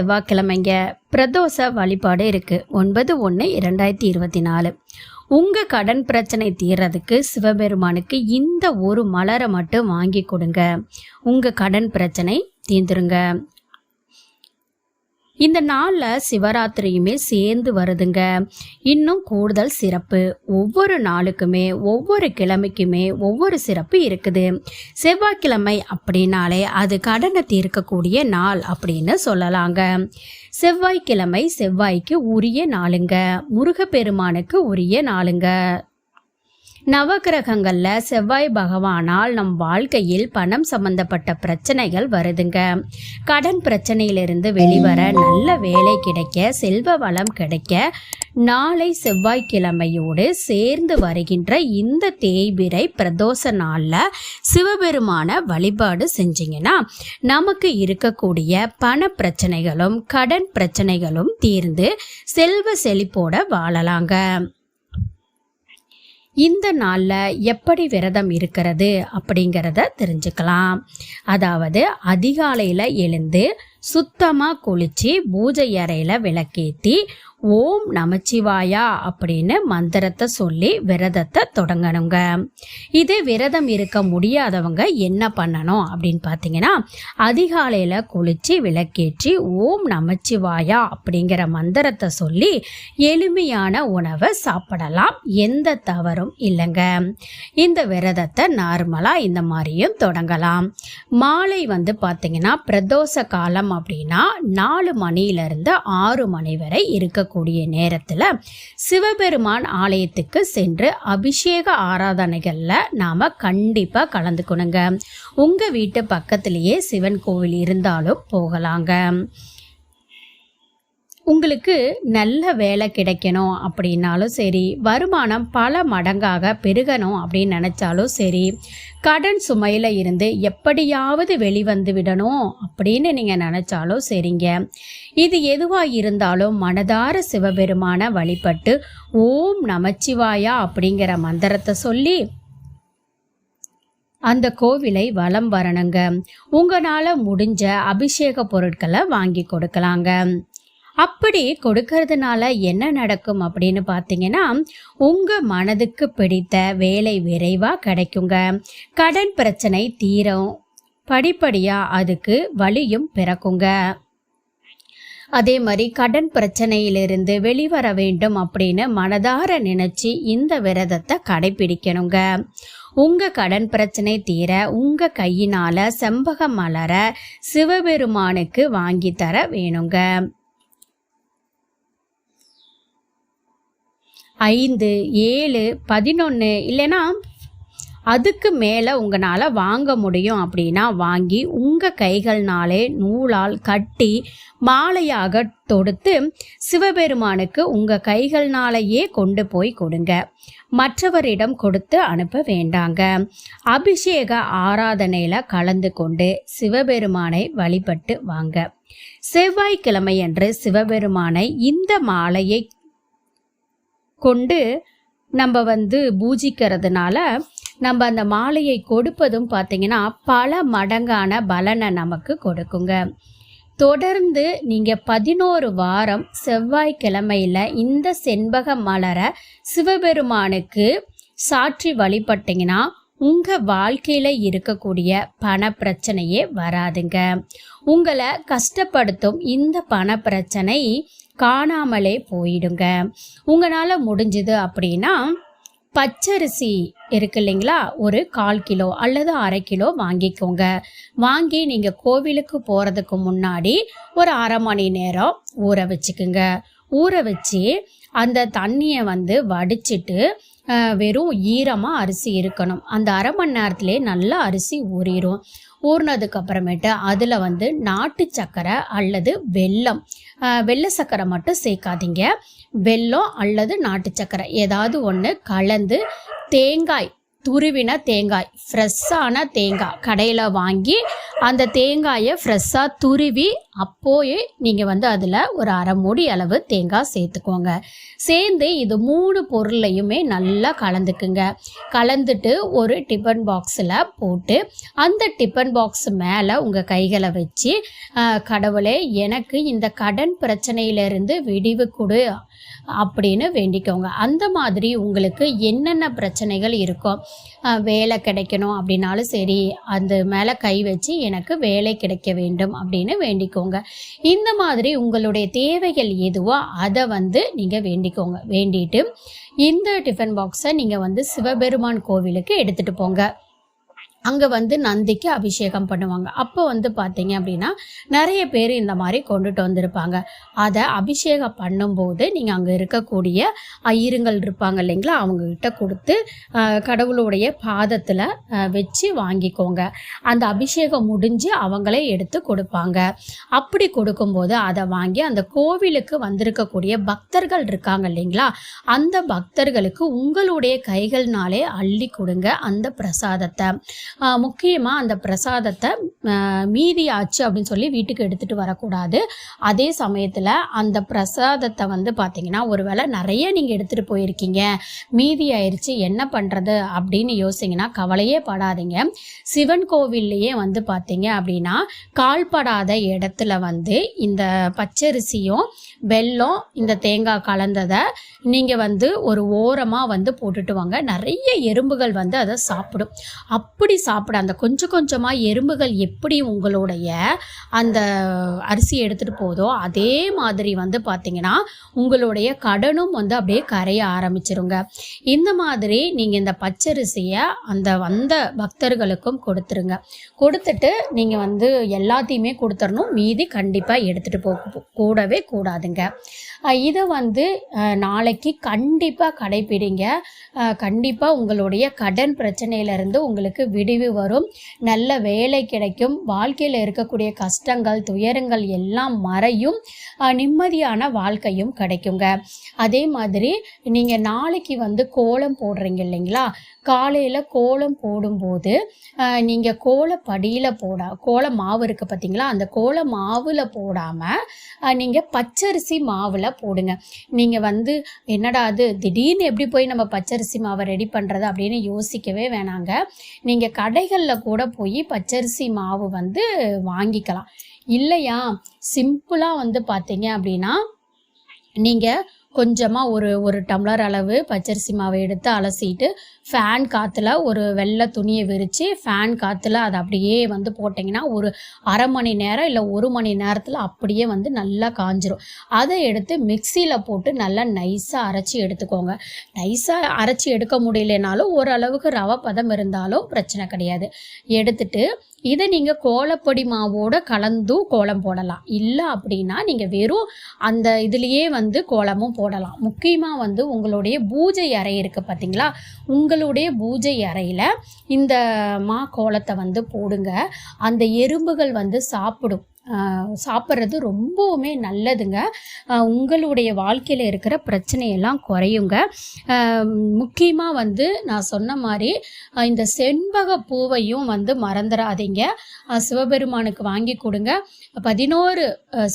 செவ்வாய்க்கிழமைங்க. பிரதோஷ வழிபாடு இருக்குது ஒன்பது ஒன்று இரண்டாயிரத்தி இருபத்தி நாலு. உங்கள் கடன் பிரச்சனை தீர்றதுக்கு சிவபெருமானுக்கு இந்த ஒரு மலரை மட்டும் வாங்கி கொடுங்க. உங்கள் கடன் பிரச்சனை தீர்ந்துருங்க. இந்த நாளில் சிவராத்திரியுமே சேர்ந்து வருதுங்க. இன்னும் கூடுதல் சிறப்பு. ஒவ்வொரு நாளுக்குமே ஒவ்வொரு கிழமைக்குமே ஒவ்வொரு சிறப்பு இருக்குது. செவ்வாய்க்கிழமை அப்படின்னாலே அது கடனை தீர்க்கக்கூடிய நாள் அப்படின்னு சொல்லலாங்க. செவ்வாய்க்கிழமை செவ்வாய்க்கு உரிய நாளுங்க. முருகப்பெருமானுக்கு உரிய நாளுங்க. நவகிரகங்களில் செவ்வாய் பகவானால் நம் வாழ்க்கையில் பணம் சம்பந்தப்பட்ட பிரச்சனைகள் வருதுங்க. கடன் பிரச்சனையிலிருந்து வெளிவர நல்ல வேலை கிடைக்க செல்வ வளம் கிடைக்க நாளை செவ்வாய்க்கிழமையோடு சேர்ந்து வருகின்ற இந்த தேய்பிரை பிரதோஷ நாளில் சிவபெருமான வழிபாடு செஞ்சீங்கன்னா நமக்கு இருக்கக்கூடிய பண பிரச்சனைகளும் கடன் பிரச்சனைகளும் தீர்ந்து செல்வ செழிப்போட வாழலாங்க. இந்த நாளில் எப்படி விரதம் இருக்கிறது அப்படிங்கிறத தெரிஞ்சுக்கலாம். அதாவது அதிகாலையில் எழுந்து சுத்தமாக குளித்து பூஜை அறையில் விளக்கேற்றி ஓம் நமச்சிவாயா அப்படின்னு மந்திரத்தை சொல்லி விரதத்தை தொடங்கணுங்க. இதே விரதம் இருக்க முடியாதவங்க என்ன பண்ணணும் அப்படின்னு பார்த்தீங்கன்னா அதிகாலையில் குளித்து விளக்கேற்றி ஓம் நமச்சிவாயா அப்படிங்கிற மந்திரத்தை சொல்லி எளிமையான உணவை சாப்பிடலாம். எந்த தவறும் இல்லைங்க. இந்த விரதத்தை நார்மலாக இந்த மாதிரியும் தொடங்கலாம். மாலை வந்து பார்த்தீங்கன்னா பிரதோஷ காலம் அப்படின்னா நாலு மணியிலிருந்து ஆறு மணி வரை இருக்க இருக்கக்கூடிய நேரத்தில் சிவபெருமான் ஆலயத்துக்கு சென்று அபிஷேக ஆராதனைகளில் நாம் கண்டிப்பாக கலந்துக்கணுங்க. உங்கள் வீட்டு பக்கத்திலேயே சிவன் கோவில் இருந்தாலும் போகலாங்க. உங்களுக்கு நல்ல வேலை கிடைக்கணும் அப்படின்னாலும் சரி வருமானம் பல மடங்காக பெருகணும் அப்படின்னு நினச்சாலும் சரி கடன் சுமையில் இருந்து எப்படியாவது வெளிவந்து விடணும் அப்படின்னு நீங்கள் நினச்சாலும் சரிங்க. இது எதுவாக இருந்தாலும் மனதார சிவபெருமான வழிபட்டு ஓம் நமச்சிவாயா அப்படிங்கிற மந்திரத்தை சொல்லி அந்த கோவிலை வலம் வரணுங்க. உங்களால் முடிஞ்ச அபிஷேக பொருட்களை வாங்கி கொடுக்கலாங்க. அப்படி கொடுக்கறதுனால என்ன நடக்கும் அப்படின்னு பார்த்தீங்கன்னா உங்கள் மனதுக்கு பிடித்த வேலை விரைவாக கிடைக்குங்க. கடன் பிரச்சனை தீரும். படிப்படியாக அதுக்கு வழியும் பிறக்குங்க. அதே மாதிரி கடன் பிரச்சனையிலிருந்து வெளிவர வேண்டும் அப்படின்னு மனதார நினைச்சு இந்த விரதத்தை கடைபிடிக்கணுங்க. உங்க கடன் பிரச்சனை தீர உங்க கையினால செம்பக மலர சிவபெருமானுக்கு வாங்கி தர வேணுங்க. ஐந்து ஏழு பதினொன்று இல்லைன்னா அதுக்கு மேலே உங்களால் வாங்க முடியும் அப்படின்னா வாங்கி உங்கள் கைகள்னாலே நூலால் கட்டி மாலையாக தொடுத்து சிவபெருமானுக்கு உங்கள் கைகள்னாலேயே கொண்டு போய் கொடுங்க. மற்றவரிடம் கொடுத்து அனுப்ப வேண்டாங்க. அபிஷேக ஆராதனையில் கலந்து கொண்டு சிவபெருமானை வழிபட்டு வாங்க. செவ்வாய்க்கிழமையன்று சிவபெருமானை இந்த மாலையை கொண்டு நம்ம வந்து பூஜிக்கிறதுனால நம்ம அந்த மாலையை கொடுப்பதும் பார்த்தீங்கன்னா பல மடங்கான பலனை நமக்கு கொடுக்குங்க. தொடர்ந்து நீங்கள் பதினோரு வாரம் செவ்வாய்க்கிழமையில் இந்த செண்பக மலரை சிவபெருமானுக்கு சாற்றி வழிபட்டீங்கன்னா உங்கள் வாழ்க்கையில் இருக்கக்கூடிய பண பிரச்சனையே வராதுங்க. உங்களை கஷ்டப்படுத்தும் இந்த பண பிரச்சனை காணாமலே போயிடுங்க. உங்களால் முடிஞ்சது அப்படின்னா பச்சரிசி இருக்கு இல்லைங்களா? ஒரு கால் கிலோ அல்லது அரை கிலோ வாங்கிக்கோங்க. வாங்கி நீங்கள் கோவிலுக்கு போகிறதுக்கு முன்னாடி ஒரு அரை மணி நேரம் ஊற வச்சுக்குங்க. ஊற வச்சு அந்த தண்ணியை வந்து வடிச்சிட்டு வெறும் ஈரமாக அரிசி இருக்கணும். அந்த அரை மணி நேரத்துலேயே நல்லா அரிசி ஊறிடும் ஊறினதுக்கு அப்புறமேட்டு அதில் வந்து நாட்டு சக்கரை அல்லது வெல்லம். வெள்ளை சக்கரை மட்டும் சேர்க்காதீங்க. வெல்லம் அல்லது நாட்டு சக்கரை. ஏதாவது ஒன்று கலந்து தேங்காய் துருவின தேங்காய் ஃப்ரெஷ்ஷான தேங்காய் கடையில் வாங்கி அந்த தேங்காயை ஃப்ரெஷ்ஷாக துருவி அப்போயே நீங்கள் வந்து அதில் ஒரு அரை மூடி அளவு தேங்காய் சேர்த்துக்கோங்க. சேர்ந்து இது மூணு பொருளையுமே நல்லா கலந்துக்குங்க. கலந்துட்டு ஒரு டிஃபன் பாக்ஸில் போட்டு அந்த டிஃபன் பாக்ஸ் மேலே உங்கள் கைகளை வச்சு கடவுளே எனக்கு இந்த கடன் பிரச்சனையிலிருந்து விடிவு கொடு அப்படின்னு வேண்டிக்கோங்க. அந்த மாதிரி உங்களுக்கு என்னென்ன பிரச்சனைகள் இருக்கும் வேலை கிடைக்கணும் அப்படின்னாலும் சரி அந்த மேலே கை வச்சு எனக்கு வேலை கிடைக்க வேண்டும் அப்படின்னு வேண்டிக்கோங்க. இந்த மாதிரி உங்களுடைய தேவைகள் எதுவோ அதை வந்து நீங்கள் வேண்டிக்கோங்க. வேண்டிட்டு இந்த டிஃபன் பாக்ஸை நீங்கள் வந்து சிவபெருமான் கோவிலுக்கு எடுத்துகிட்டு போங்க. அங்கே வந்து நந்திக்கு அபிஷேகம் பண்ணுவாங்க. அப்போ வந்து பார்த்தீங்க அப்படின்னா நிறைய பேர் இந்த மாதிரி கொண்டுட்டு வந்திருப்பாங்க. அதை அபிஷேகம் பண்ணும்போது நீங்கள் அங்கே இருக்கக்கூடிய ஐயருங்கள் இருப்பாங்க இல்லைங்களா? அவங்கக்கிட்ட கொடுத்து கடவுளுடைய பாதத்தில் வச்சு வாங்கிக்கோங்க. அந்த அபிஷேகம் முடிஞ்சு அவங்களே எடுத்து கொடுப்பாங்க. அப்படி கொடுக்கும்போது அதை வாங்கி அந்த கோவிலுக்கு வந்திருக்கக்கூடிய பக்தர்கள் இருக்காங்க இல்லைங்களா? அந்த பக்தர்களுக்கு உங்களுடைய கைகள்னாலே அள்ளி கொடுங்க அந்த பிரசாதத்தை. முக்கியமாக அந்த பிரசாதத்தை மீதி ஆச்சு அப்படின்னு சொல்லி வீட்டுக்கு எடுத்துகிட்டு வரக்கூடாது. அதே சமயத்தில் அந்த பிரசாதத்தை வந்து பார்த்தீங்கன்னா ஒருவேளை நிறைய நீங்கள் எடுத்துகிட்டு போயிருக்கீங்க. மீதி ஆயிடுச்சு என்ன பண்ணுறது அப்படின்னு யோசிங்கன்னா கவலையே படாதீங்க. சிவன் கோவில்லையே வந்து பார்த்தீங்க அப்படின்னா கால்படாத இடத்துல வந்து இந்த பச்சரிசியும் வெல்லம் இந்த தேங்காய் கலந்ததை நீங்கள் வந்து ஒரு ஓரமாக வந்து போட்டுட்டு வாங்க. நிறைய எறும்புகள் வந்து அதை சாப்பிடும். அப்படி சாப்பிட அந்த கொஞ்சம் கொஞ்சமாக எறும்புகள் எப்படி உங்களுடைய அந்த அரிசி எடுத்துகிட்டு போதோ அதே மாதிரி வந்து பார்த்தீங்கன்னா உங்களுடைய கடனும் வந்து அப்படியே கரைய ஆரம்பிச்சிருங்க. இந்த மாதிரி நீங்கள் இந்த பச்சரிசியை அந்த வந்த பக்தர்களுக்கும் கொடுத்துருங்க. கொடுத்துட்டு நீங்கள் வந்து எல்லாத்தையுமே கொடுத்துடணும். மீதி கண்டிப்பாக எடுத்துகிட்டு போக கூடவே கூடாதுங்க. இதை வந்து நாளைக்கு கண்டிப்பாக கடைப்பிடிங்க. கண்டிப்பாக உங்களுடைய கடன் பிரச்சனையிலிருந்து உங்களுக்கு விடிவு வரும். நல்ல வேலை கிடைக்கும். வாழ்க்கையில் இருக்கக்கூடிய கஷ்டங்கள் துயரங்கள் எல்லாம் மறையும். நிம்மதியான வாழ்க்கையும் கிடைக்குங்க. அதே மாதிரி நீங்கள் நாளைக்கு வந்து கோலம் போடுறீங்க இல்லைங்களா? காலையில் கோலம் போடும்போது நீங்கள் கோலப்படியில் போட கோல மாவு இருக்குது பார்த்தீங்களா அந்த கோல மாவில் போடாமல் நீங்கள் பச்சரிசி மாவில் போடுங்க. நீங்கள் வந்து என்னடா அது? திடீர்னு எப்படி போய் நம்ம பச்சரிசி மாவை ரெடி பண்ணுறது அப்படின்னு யோசிக்கவே வேணாங்க. நீங்கள் கடைகளில் கூட போய் பச்சரிசி மாவு வந்து வாங்கிக்கலாம். இல்லையா? சிம்பிளாக வந்து பார்த்தீங்க அப்படின்னா நீங்கள் கொஞ்சமாக ஒரு ஒரு டம்ளர் அளவு பச்சரிசி மாவை எடுத்து அலசிட்டு ஃபேன் காற்றுல ஒரு வெள்ளை துணியை விரித்து ஃபேன் காற்றுல அதை அப்படியே வந்து போட்டிங்கன்னா ஒரு அரை மணி நேரம் இல்லை ஒரு மணி நேரத்தில் அப்படியே வந்து நல்லா காஞ்சிரும். அதை எடுத்து மிக்சியில் போட்டு நல்லா நைஸாக அரைச்சி எடுத்துக்கோங்க. நைஸாக அரைச்சி எடுக்க முடியலனாலும் ஓரளவுக்கு ரவை பதம் இருந்தாலும் பிரச்சனை கிடையாது. எடுத்துட்டு இதை நீங்கள் கோலப்பொடி மாவோட கலந்தும் கோலம் போடலாம். இல்லை அப்படின்னா நீங்கள் வெறும் அந்த இதுலேயே வந்து கோலமும் போடலாம். முக்கியமாக வந்து உங்களுடைய பூஜை அறை இருக்குது பார்த்தீங்களா உங்களுடைய பூஜை அறையில் இந்த மா கோலத்தை வந்து போடுங்க. அந்த எறும்புகள் வந்து சாப்பிடும். சாப்பிட்றது ரொம்பவுமே நல்லதுங்க. உங்களுடைய வாழ்க்கையில் இருக்கிற பிரச்சனையெல்லாம் குறையுங்க. முக்கியமாக வந்து நான் சொன்ன மாதிரி இந்த செண்பக பூவையும் வந்து மறந்துடாதீங்க சிவபெருமானுக்கு வாங்கி கொடுங்க. பதினோரு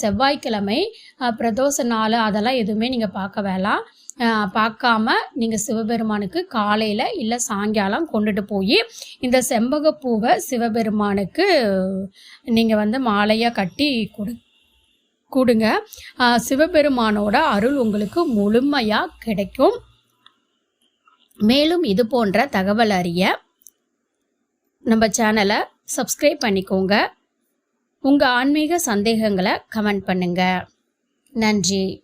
செவ்வாய்க்கிழமை பிரதோஷ நாள் அதெல்லாம் எதுவுமே நீங்கள் பார்க்க வேணாம். பார்க்காம நீங்கள் சிவபெருமானுக்கு காலையில் இல்லை சாயங்காலம் கொண்டுட்டு போய் இந்த செம்பகப்பூவை சிவபெருமானுக்கு நீங்கள் வந்து மாலையாக கட்டி கொடு கொடுங்க. சிவபெருமானோட அருள் உங்களுக்கு முழுமையாக கிடைக்கும். மேலும் இது போன்ற தகவல் அறிய நம்ம சேனலை சப்ஸ்கிரைப் பண்ணிக்கோங்க. உங்கள் ஆன்மீக சந்தேகங்களை கமெண்ட் பண்ணுங்கள் நன்றி.